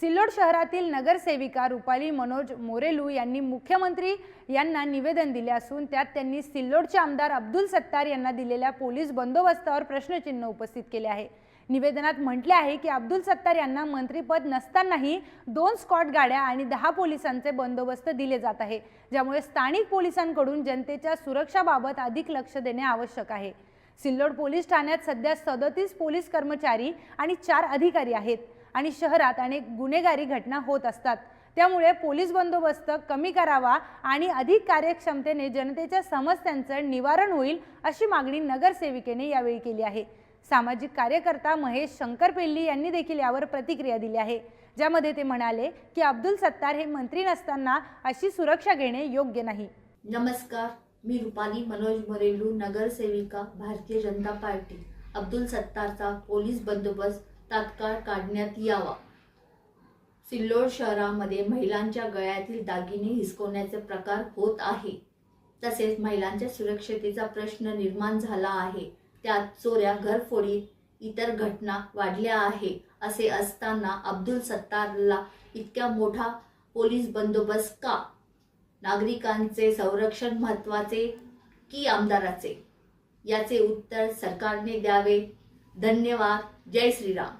सिल्लोड शहरातील नगरसेविका रुपाली मनोज मोरेलू यांनी मुख्यमंत्री यांना निवेदन दिले असून त्यात त्यांनी सिल्लोडचे आमदार अब्दुल सत्तार यांना दिलेल्या पोलीस बंदोबस्तावर प्रश्नचिन्ह उपस्थित केले आहे. निवेदनात म्हटले आहे की अब्दुल सत्तार यांना मंत्रीपद नसतानाही दोन स्कॉट गाड्या आणि दहा पोलिसांचे बंदोबस्त दिले जात आहे ज्यामुळे स्थानिक पोलिसांकडून जनतेच्या सुरक्षाबाबत अधिक लक्ष देणे आवश्यक आहे. सिल्लोड पोलीस ठाण्यात सध्या सदतीस पोलीस कर्मचारी आणि चार अधिकारी आहेत. आणि शहरात अनेक गुन्हेगारी घटना होत असतात. त्यामुळे पोलीस बंदोबस्त कमी करावा आणि अधिक कार्यक्षमतेने जनतेच्या समस्यांचं निवारण होईल अशी मागणी नगरसेविकेने यावेळी केली आहे. सामाजिक कार्यकर्ता महेश शंकर पेल्ली यांनी देखील यावर प्रतिक्रिया दिली आहे. ज्यामध्ये ते म्हणाले की अब्दुल सत्तार हे मंत्री नसताना अशी सुरक्षा घेणे योग्य नाही. नमस्कार मी रुपाली मनोज मोरेलू नगरसेविका भारतीय जनता पार्टी. अब्दुल सत्तारचा पोलीस बंदोबस्त तात्काळ काढण्यात यावा. सिल्लोड शहरामध्ये महिलांच्या गळ्यातील दागिने हिसकवण्याचे प्रकार होत आहे. तसेच महिलांच्या सुरक्षतेचा प्रश्न निर्माण झाला आहे. त्यात चोऱ्या घरफोडी इतर घटना वाढल्या आहे असे असताना अब्दुल सत्तारला इतक्या मोठा पोलीस बंदोबस्त का? नागरिकांचे संरक्षण महत्त्वाचे की आमदाराचे? याचे उत्तर सरकारने द्यावे. धन्यवाद. जय श्रीराम.